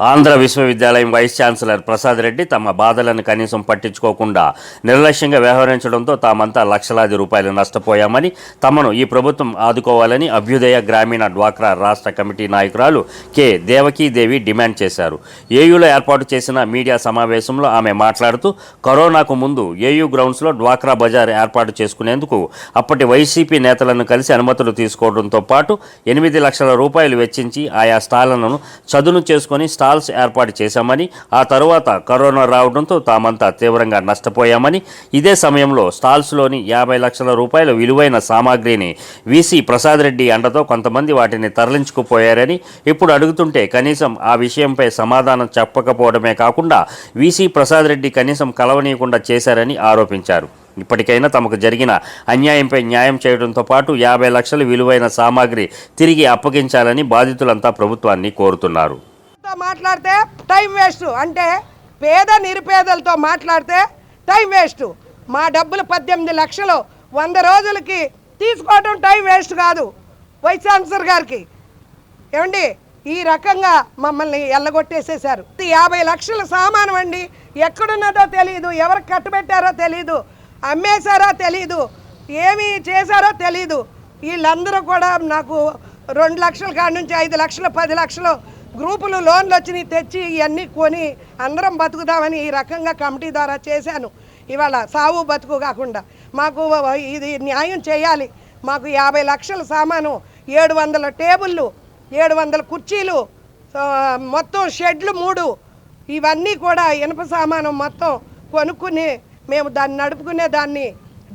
ఆంధ్ర విశ్వవిద్యాలయం vice chancellor Prasad Reddy తమ బాధలను కనీసం పట్టించుకోకుండా నిర్లక్ష్యంగా వ్యవహరించడంతో తామంతా లక్షలాది రూపాయలు నష్టపోయామని తమను ఈ ప్రభుత్వం ఆదుకోవాలని అభ్యుదయ గ్రామీణ డ్వాక్రా రాష్ట్ర కమిటీ నాయకురాలు కె. దేవకీదేవి డిమాండ్ చేశారు. ఏయూలో ఏర్పాటు చేసిన మీడియా సమావేశంలో ఆమె మాట్లాడుతూ కరోనాకు ముందు ఏయూ గ్రౌండ్స్లో డ్వాక్రా బజార్ ఏర్పాటు చేసుకునేందుకు అప్పటి వైసీపీ నేతలను కలిసి అనుమతులు తీసుకోవడంతో పాటు ఎనిమిది లక్షల రూపాయలు వెచ్చించి ఆయా స్థానాలను చదును చేసుకొని స్టాల్స్ ఏర్పాటు చేశామని ఆ తరువాత కరోనా రావడంతో తామంతా తీవ్రంగా నష్టపోయామని ఇదే సమయంలో స్టాల్స్లోని యాభై లక్షల రూపాయల విలువైన సామాగ్రిని వీసీ ప్రసాద్ రెడ్డి అండతో కొంతమంది వాటిని తరలించుకుపోయారని ఇప్పుడు అడుగుతుంటే కనీసం ఆ విషయంపై సమాధానం చెప్పకపోవడమే కాకుండా వీసీ ప్రసాద్ రెడ్డి కనీసం కలవనీయకుండా చేశారని ఆరోపించారు. ఇప్పటికైనా తమకు జరిగిన అన్యాయంపై న్యాయం చేయడంతో పాటు యాభై లక్షల విలువైన సామాగ్రి తిరిగి అప్పగించాలని బాధితులంతా ప్రభుత్వాన్ని కోరుతున్నారు. మాట్లాడితే టైం వేస్ట్. అంటే పేద నిరుపేదలతో మాట్లాడితే టైం వేస్ట్. మా డబ్బులు పద్దెనిమిది లక్షలు వంద రోజులకి తీసుకోవడం టైం వేస్ట్ కాదు. వైస్ ఛాన్సలర్ గారికి. ఏమండి? ఈ రకంగా మమ్మల్ని ఎల్లగొట్టేసేశారు. యాభై లక్షల సామానం అండి ఎక్కడున్నదో తెలియదు ఎవరికి కట్టబెట్టారో తెలియదు అమ్మేశారో తెలియదు ఏమి చేశారో తెలియదు వీళ్ళందరూ కూడా నాకు రెండు లక్షల కాడి నుంచి ఐదు లక్షలు పది లక్షలు గ్రూపులు లోన్లు వచ్చినాయి తెచ్చి ఇవన్నీ కొని అందరం బతుకుదామని ఈ రకంగా కమిటీ ద్వారా చేశాను. ఇవాళ సావు బతుకు కాకుండా మాకు ఇది న్యాయం చేయాలి. మాకు యాభై లక్షల సామాను ఏడు వందల టేబుళ్ళు ఏడు వందల కుర్చీలు మొత్తం షెడ్లు మూడు. ఇవన్నీ కూడా ఇనుప సామాను మొత్తం కొనుక్కుని మేము దాన్ని నడుపుకునే దాన్ని.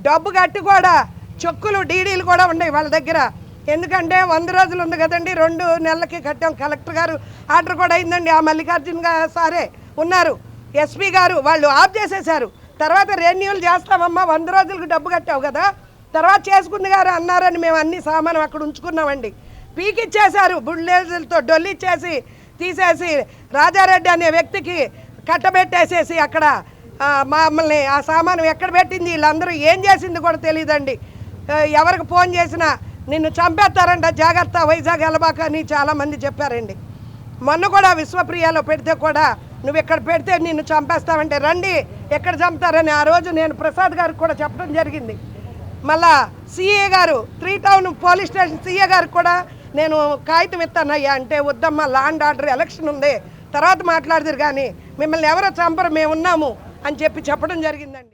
డబ్బు కట్టి కూడా చెక్కులు డీడీలు కూడా ఉన్నాయి వాళ్ళ దగ్గర. ఎందుకంటే వంద రోజులు ఉంది కదండి రెండు నెలలకి కట్టాం. కలెక్టర్ గారు ఆర్డర్ కూడా అయిందండి. ఆ మల్లికార్జున సారే ఉన్నారు. ఎస్పీ గారు వాళ్ళు ఆఫ్ చేసేసారు తర్వాత రెన్యూల్ చేస్తామమ్మా వంద రోజులకు డబ్బు కట్టావు కదా. తర్వాత చేసుకుంది గారు అన్నారని మేము అన్ని సామాను అక్కడ ఉంచుకున్నామండి. పీకిచ్చేశారు బుల్లేజులతో డొల్లిచ్చేసి తీసేసి రాజారెడ్డి అనే వ్యక్తికి కట్టబెట్టేసేసి అక్కడ మమ్మల్ని ఆ సామాను ఎక్కడ పెట్టింది? వీళ్ళందరూ ఏం చేసింది కూడా తెలియదండి ఎవరికి ఫోన్ చేసినా నిన్ను చంపేస్తారంట జాగ్రత్త వైజాగ్ వెళ్ళబాక అని చాలామంది చెప్పారండి. మొన్న కూడా విశ్వప్రియాలో పెడితే కూడా నువ్వు ఇక్కడ పెడితే నిన్ను చంపేస్తావంటే రండి ఎక్కడ చంపుతారని ఆ రోజు నేను ప్రసాద్ గారికి కూడా చెప్పడం జరిగింది. మళ్ళా సీఏ గారు three town police station CA గారికి కూడా నేను కాగితం ఇస్తానయ్యా అంటే వద్దమ్మా లాండ్ ఆర్డర్ ఎలక్షన్ ఉంది తర్వాత మాట్లాడదురు కానీ మిమ్మల్ని ఎవరో చంపరు మేము ఉన్నాము అని చెప్పి చెప్పడం జరిగిందండి.